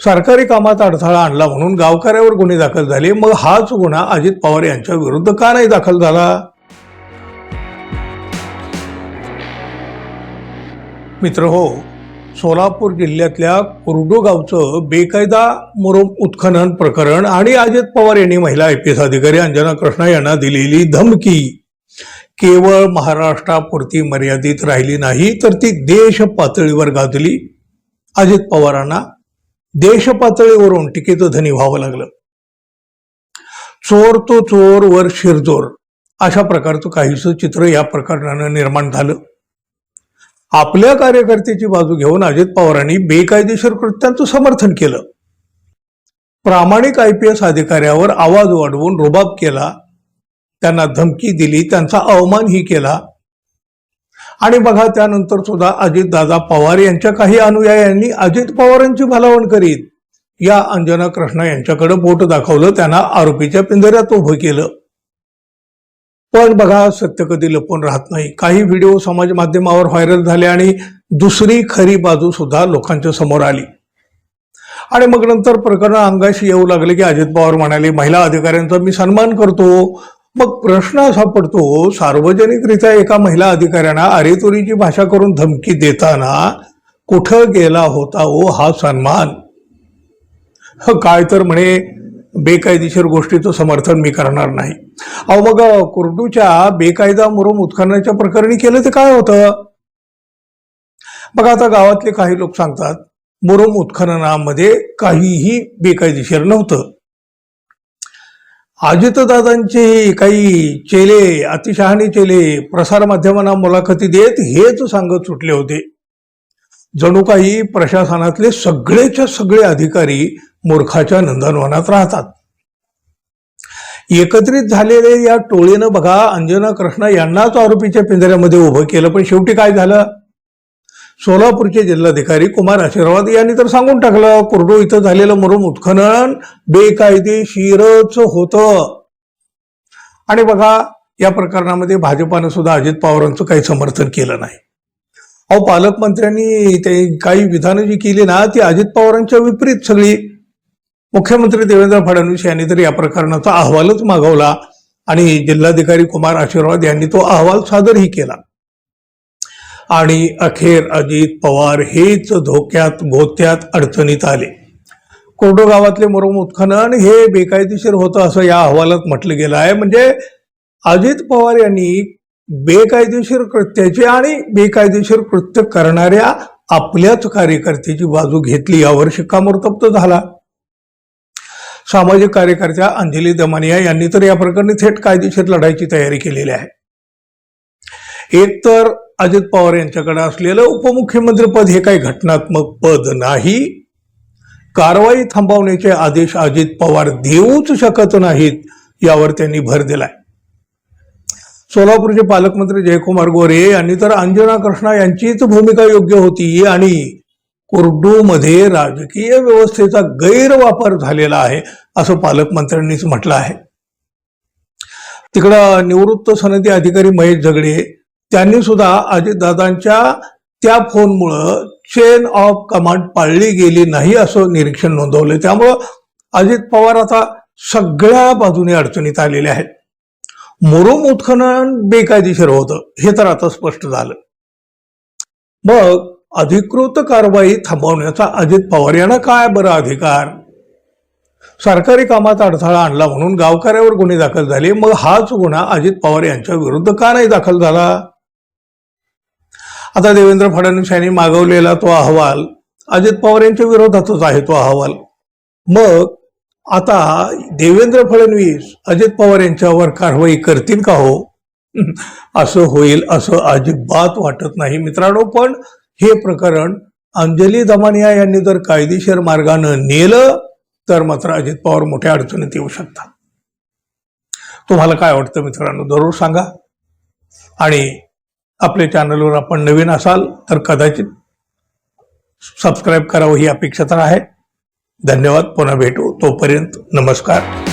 सरकारी कामात अडथळा आणला म्हणून गावकऱ्यावर गुन्हे दाखल झाले. मग हाच गुन्हा अजित पवार यांच्या विरुद्ध का नाही दाखल झाला? मित्र हो सोलापूर जिल्ह्यातल्या कुर्डू गावचं बेकायदा मुरुम उत्खनन प्रकरण आणि अजित पवार यांनी महिला आय पी एस अधिकारी अंजना कृष्णा यांना दिलेली धमकी केवळ महाराष्ट्रापुरती मर्यादित राहिली नाही तर ती देश पातळीवर गाजली. अजित पवारांना देश पातळीवरून धनी व्हावं लागलं. चोर तो चोर वर शिरजोर अशा प्रकारचं काहीसं चित्र या प्रकरणानं निर्माण झालं. आपल्या कार्यकर्त्याची बाजू घेऊन अजित पवारांनी बेकायदेशीर कृत्यांचं समर्थन केलं. प्रामाणिक आय पी एस अधिकाऱ्यावर आवाज वाढवून रुबाब केला. त्यांना धमकी दिली त्यांचा अवमानही केला. आणि बघा त्यानंतर सुद्धा अजितदादा पवार यांच्या काही अनुयायांनी अजित पवारांची भलावण करीत या अंजना कृष्णा यांच्याकडे बोट दाखवलं त्यांना आरोपीच्या पिंजऱ्यात उभं केलं. पण बघा सत्य कधी लपून राहत नाही. काही व्हिडिओ समाज माध्यमावर व्हायरल झाले आणि दुसरी खरी बाजू सुद्धा लोकांच्या समोर आली. आणि मग नंतर प्रकरण अंगाशी येऊ लागले की अजित पवार म्हणाले महिला अधिकाऱ्यांचा मी सन्मान करतो. मग प्रश्न असा पडतो सार्वजनिकरित्या एका महिला अधिकाऱ्यांना अरेतुरीची भाषा करून धमकी देताना कुठं गेला होता ओ हा सन्मान? ह, काय तर म्हणे बेकायदेशीर गोष्टीचं समर्थन मी करणार नाही. अहो मग कुर्डूच्या बेकायदा मुरुम उत्खननाच्या प्रकरणी केलं ते काय होतं? बघा आता गावातले काही लोक सांगतात मुरुम उत्खननामध्ये काहीही बेकायदेशीर नव्हतं. अजितदादांचे काही चेले अतिशहाणी चेले प्रसारमाध्यमांना मुलाखती देत हेच सांगत सुटले होते. जणू काही प्रशासनातले सगळेच्या सगळे अधिकारी मूर्खाच्या नंदनवनात राहतात. एकत्रित झालेले या टोळीनं बघा अंजना कृष्णा यांनाच आरोपीच्या पिंजऱ्यामध्ये उभं केलं पण शेवटी काय झालं? सोलापूरचे जिल्हाधिकारी कुमार आशीर्वाद यांनी तर सांगून टाकलं कुर्डू इथं झालेलं मुरुम उत्खनन बेकायदेशीरच होतं. आणि बघा या प्रकरणामध्ये भाजपानं सुद्धा अजित पवारांचं काही समर्थन केलं नाही. अहो पालकमंत्र्यांनी ते काही विधानं जी केली ना ती अजित पवारांच्या विपरीत सगळी. मुख्यमंत्री देवेंद्र फडणवीस यांनी तर या प्रकरणाचा अहवालच मागवला आणि जिल्हाधिकारी कुमार आशीर्वाद यांनी तो अहवाल सादरही केला. आणि अखेर अजित पवार हेच धोक्यात गोत्यात अडचणीत आले. कोरडो गावातले मुरुम उत्खनन हे बेकायदेशीर होतं असं या अहवालात म्हटलं गेलं आहे. म्हणजे अजित पवार यांनी बेकायदेशीर कृत्याची आणि बेकायदेशीर कृत्य करणाऱ्या आपल्याच कार्यकर्त्याची बाजू घेतली यावर शिक्कामोर्तब तर झाला. सामाजिक कार्यकर्त्या अंजली दमानिया यांनी तर या प्रकरणी थेट कायदेशीर लढायची तयारी केलेली आहे. एक तर अजित पवार यांच्याकडे असलेलं उपमुख्यमंत्रीपद हे काही घटनात्मक पद नाही. कारवाई थांबवण्याचे आदेश अजित पवार देऊच शकत नाहीत यावर त्यांनी भर दिलाय. सोलापूरचे पालकमंत्री जयकुमार गोरे यांनी तर अंजना कृष्णा यांचीच भूमिका योग्य होती आणि कुर्डूमध्ये राजकीय व्यवस्थेचा गैरवापर झालेला आहे असं पालकमंत्र्यांनीच म्हटलं आहे. तिकडं निवृत्त सनदी अधिकारी महेश झगडे त्यांनी सुद्धा अजितदादांच्या त्या फोनमुळं चेन ऑफ कमांड पाळली गेली नाही असं निरीक्षण नोंदवलं त्यामुळं अजित पवार आता सगळ्या बाजूने अडचणीत आलेले आहेत. मुरुम उत्खनन बेकायदेशीर होतं हे तर आता स्पष्ट झालं. मग अधिकृत कारवाई थांबवण्याचा अजित पवार यांना काय बरं अधिकार? सरकारी कामात अडथळा आणला म्हणून गावकऱ्यावर गुन्हे दाखल झाले मग हाच गुन्हा अजित पवार यांच्या विरुद्ध का नाही दाखल झाला? आता देवेंद्र फडणवीस यांनी मागवलेला तो अहवाल अजित पवार यांच्या विरोधातच आहे तो अहवाल. मग आता देवेंद्र फडणवीस अजित पवार यांच्यावर कारवाई करतील का हो? असं होईल असं अजिबात वाटत नाही. मित्रांनो पण हे प्रकरण अंजली दमानिया यांनी जर कायदेशीर मार्गानं नेलं तर मात्र अजित पवार मोठ्या अडचणीत येऊ शकतात. तुम्हाला काय वाटतं मित्रांनो? जरूर सांगा. आणि आपल्या चॅनलवर आपण नवीन असाल तर कदाचित सबस्क्राईब करावं ही अपेक्षा तर आहे. धन्यवाद. पुन्हा भेटू. तोपर्यंत नमस्कार.